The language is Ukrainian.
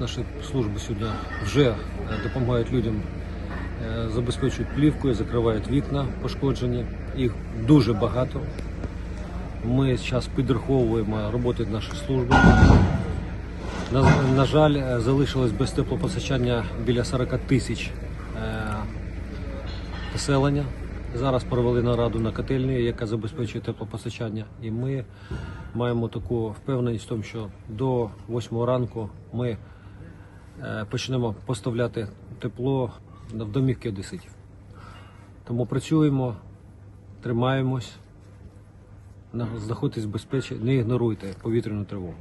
Наші служби сьогодні вже е, допомагають людям, е, забезпечують плівкою, закривають вікна пошкоджені. Їх дуже багато. Ми зараз підраховуємо роботи нашої служби. На, на жаль, е, залишилось без теплопостачання біля 40 тисяч е, населення. Зараз провели нараду на котельні, яка забезпечує теплопостачання. І ми маємо таку впевненість в тому, що до 8 ранку ми е, почнемо поставляти тепло в домівки одеситів. Тому працюємо, тримаємось, знаходитесь в безпеці, не ігноруйте повітряну тривогу.